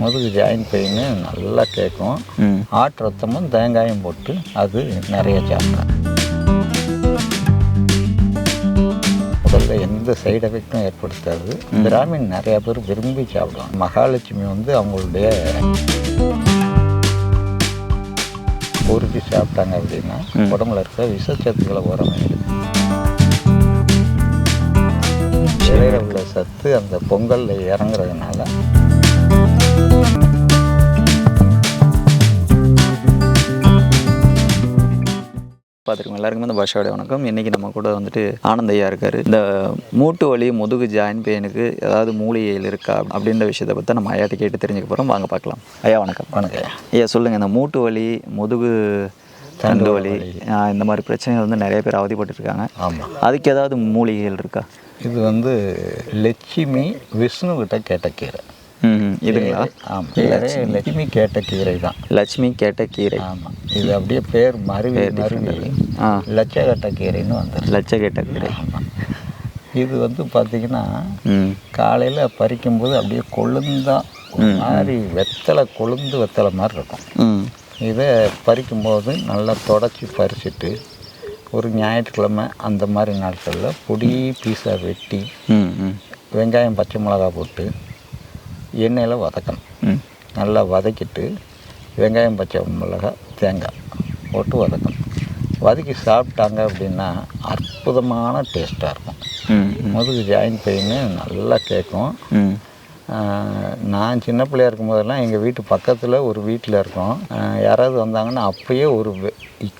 முதுகு join pain நல்லா கேட்கும். ஆட்டு ரத்தமும் தேங்காயும் போட்டு அது நிறைய சாப்பிட்றேன் முதல்ல எந்த சைடு எஃபெக்டும் ஏற்படுத்தாது. பிராமின் நிறைய பேர் விரும்பி சாப்பிடுவாங்க. மகாலட்சுமி வந்து அவங்களுடைய பொறுக்கி சாப்பிட்டாங்க அப்படின்னா உடம்புல இருக்க விஷச்சத்துக்களை உரமாயிடுது இலையில உள்ள சத்து அந்த பொங்கல்ல இறங்குறதுனால பார்த்துருக்கோம். எல்லாருக்குமே இந்த பாஷாவோட வணக்கம். இன்றைக்கி நம்ம கூட வந்துட்டு ஆனந்த் ஐயா இருக்கார். இந்த மூட்டு வலி முதுகு ஜாயின் பெயினுக்கு ஏதாவது மூலிகைகள் இருக்கா அப்படின்ற விஷயத்தை பற்றி நம்ம ஐயாட்ட கேட்டு தெரிஞ்சுக்க போகிறோம் வாங்க பார்க்கலாம். ஐயா வணக்கம். வணக்கம். ஐயா சொல்லுங்கள் இந்த மூட்டு வலி முதுகு தண்டு வலி இந்த மாதிரி பிரச்சனைகள் வந்து நிறைய பேர் அவதிப்பட்டிருக்காங்க. ஆமாம் அதுக்கு ஏதாவது மூலிகைகள் இருக்கா? இது வந்து லட்சுமி விஷ்ணு கிட்ட கேட்ட கீரை இதுங்களா? ஆமாம் லட்சுமி கேட்ட கீரை தான். லட்சுமி கேட்ட கீரை. ஆமாம் இது அப்படியே பேர் மருவி மருவி. ஆ லட்சகட்ட கீரைன்னு லட்ச கேட்ட கீரை. ஆமாம் இது வந்து பார்த்தீங்கன்னா காலையில் பறிக்கும்போது அப்படியே கொழுந்தான் ஒரு மாதிரி வெத்தலை கொழுந்து வெத்தலை மாதிரி இருக்கும். இதை பறிக்கும்போது நல்லா தொடச்சி பறிச்சுட்டு ஒரு ஞாயிற்றுக்கிழமை அந்த மாதிரி நாட்களில் பொடி பீஸாக வெட்டி வெங்காயம் பச்சை மிளகா போட்டு எண்ணெயில் வதக்கணும். நல்லா வதக்கிட்டு வெங்காயம் பச்சை மிளகாய் தேங்காய் போட்டு வதக்கணும். வதக்கி சாப்பிட்டாங்க அப்படின்னா அற்புதமான டேஸ்ட்டாக இருக்கும். முதுகு ஜாயின் பெயின் நல்லா கேட்கும். நான் சின்ன பிள்ளையா இருக்கும்போதெல்லாம் எங்கள் வீட்டு பக்கத்தில் ஒரு வீட்டில் இருக்கோம். யாராவது வந்தாங்கன்னா அப்பயே ஒரு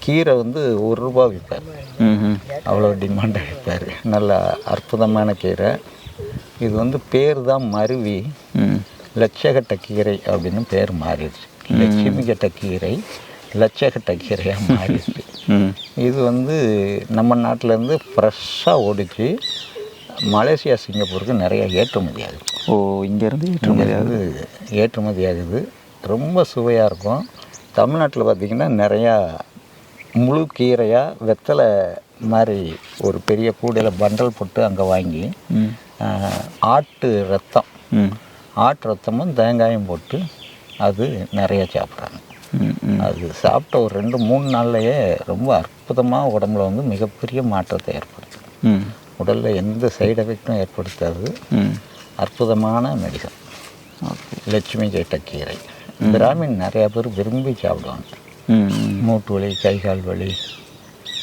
கீரை வந்து ஒரு ரூபா விற்பார் அவ்வளோ டிமாண்டாக விற்பார் நல்ல அற்புதமான கீரை. இது வந்து பேர் தான் மருவி. லட்சகட்ட கீரை அப்படின்னு பேர் மாறிடுச்சு. லட்சுமி கட்ட கீரை லட்சகட்ட கீரையாக மாறிடுச்சு இது வந்து நம்ம நாட்டிலேருந்து ஃப்ரெஷ்ஷாக ஓடிச்சு. மலேசியா சிங்கப்பூருக்கு நிறைய ஏற்றுமதி ஆகுது ஓ இங்கேருந்து ஏற்றுமதி அது ஏற்றுமதி ஆகுது. ரொம்ப சுவையாக இருக்கும். தமிழ்நாட்டில் பார்த்திங்கன்னா நிறையா முழு கீரையாக வெத்தலை மாதிரி ஒரு பெரிய கூடையில் பண்டல் போட்டு அங்கே வாங்கி ஆட்டு ரத்தம். ஆட்டு ரத்தமும் தேங்காயும் போட்டு அது நிறைய சாப்பிட்றாங்க. அது சாப்பிட்ட ஒரு ரெண்டு மூணு நாள்லையே ரொம்ப அற்புதமாக உடம்புல வந்து மிகப்பெரிய மாற்றத்தை ஏற்படுத்தும் உடலில் எந்த சைடு எஃபெக்டும் ஏற்படுத்தாது. அற்புதமான மெடிசன். லட்சுமி கீரை. பிராமின் நிறைய பேர் விரும்பி சாப்பிடுவாங்க. மூட்டு வலி கை கால் வலி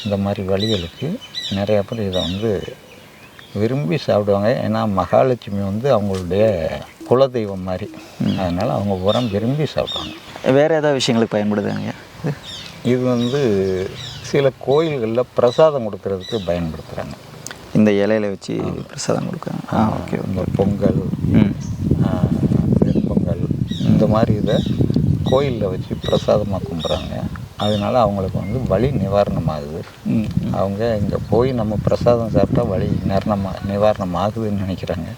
இந்த மாதிரி வலிகளுக்கு நிறைய பேர் இதை வந்து விரும்பி சாப்பிடுவாங்க. ஏன்னா மகாலட்சுமி வந்து அவங்களுடைய குலதெய்வம் மாதிரி. அதனால் அவங்க உரம் விரும்பி சாப்பிடுவாங்க. வேறு ஏதாவது விஷயங்களுக்கு பயன்படுதுங்க இது வந்து சில கோயில்களில் பிரசாதம் கொடுக்கறதுக்கு பயன்படுத்துகிறாங்க இந்த இலையில வச்சு பிரசாதம் கொடுக்குறாங்க. ஆ ஓகே இந்த பொங்கல் வெண்பொங்கல் இந்த மாதிரி இதை கோயிலில் வச்சு பிரசாதமாக கும்பிட்றாங்க அதனால அவங்களுக்கு வந்து வலி நிவாரணமாகுது. அவங்க இங்கே போய் நம்ம பிரசாதம் சாப்பிட்டா வலி நிரணமாக நிவாரணம் ஆகுதுன்னு நினைக்கிறாங்க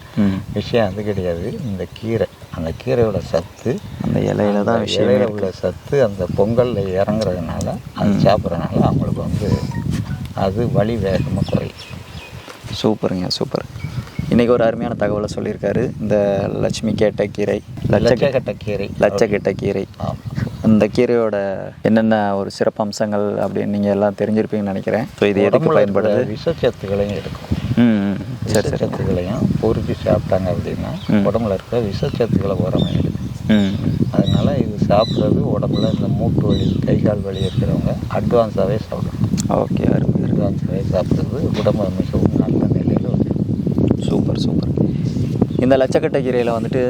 விஷயம் அது கிடையாது. இந்த கீரை அந்த கீரையோட சத்து அந்த இலையில தான் விஷயம் இலையில உள்ள சத்து அந்த பொங்கலில் இறங்குறதுனால அது சாப்பிட்றதுனால அவங்களுக்கு வந்து அது வலி வேகமாக குறையும். சூப்பருங்க சூப்பர். இன்றைக்கி ஒரு அருமையான தகவலை சொல்லியிருக்காரு. இந்த லட்சுமி கேட்ட கீரை லட்ச லட்சக்கட்ட கீரை. லட்சக்கெட்ட கீரை. ஆமாம் அந்த கீரையோட என்னென்ன ஒரு சிறப்பு அம்சங்கள் அப்படின்னு நீங்கள் எல்லாம் தெரிஞ்சிருப்பீங்கன்னு நினைக்கிறேன். ஸோ இது எதுக்கு பயன்படுது இருக்கிற விஷச்சத்துக்களையும் எடுக்கும். ம் ம். சரி சரி. விஷச்சத்துக்களையும் பொறுக்கி சாப்பிட்டாங்க அப்படின்னா உடம்புல இருக்க விஷச்சத்துக்களை உரமாயிடுது ம் ம். அதனால இது சாப்பிட்றது உடம்புல இந்த மூட்டு வலி கை கால் வலி இருக்கிறவங்க அட்வான்ஸாகவே சாப்பிடணும். ஓகே. அட்வான்ஸாகவே சாப்பிட்றது உடம்பு மிகவும் நல்ல நிலையில் சூப்பர் சூப்பர். இந்த லட்சக்கட்டை கீரையில் வந்துட்டு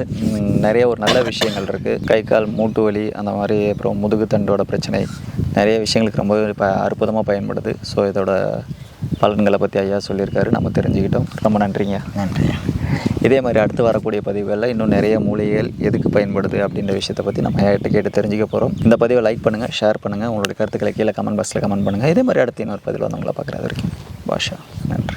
நிறைய ஒரு நல்ல விஷயங்கள் இருக்குது கை கால் மூட்டு வலி அந்த மாதிரி அப்புறம் முதுகு தண்டோட பிரச்சனை நிறைய விஷயங்களுக்கு ரொம்ப இப்போ அற்புதமாக பயன்படுது. ஸோ இதோட பலன்களை பற்றி ஐயா சொல்லியிருக்காரு. நம்ம தெரிஞ்சுக்கிட்டோம். ரொம்ப நன்றிங்க. நன்றி இதே மாதிரி அடுத்து வரக்கூடிய பதிவுகளில் இன்னும் நிறைய மூலிகைகள் எதுக்கு பயன்படுது அப்படின்ற விஷயத்தை பற்றி நம்ம ஐயாட்ட கேட்டு தெரிஞ்சுக்க போகிறோம் இந்த பதிவை லைக் பண்ணுங்கள் ஷேர் பண்ணுங்கள் உங்களுடைய கருத்துக்களை கீழே கமெண்ட் பாக்ஸில் கமெண்ட் பண்ணுங்கள் இதே மாதிரி அடுத்து இன்னொரு பதிவில் வந்து உங்களை பார்க்குறது வரைக்கும். பாஷா நன்றி.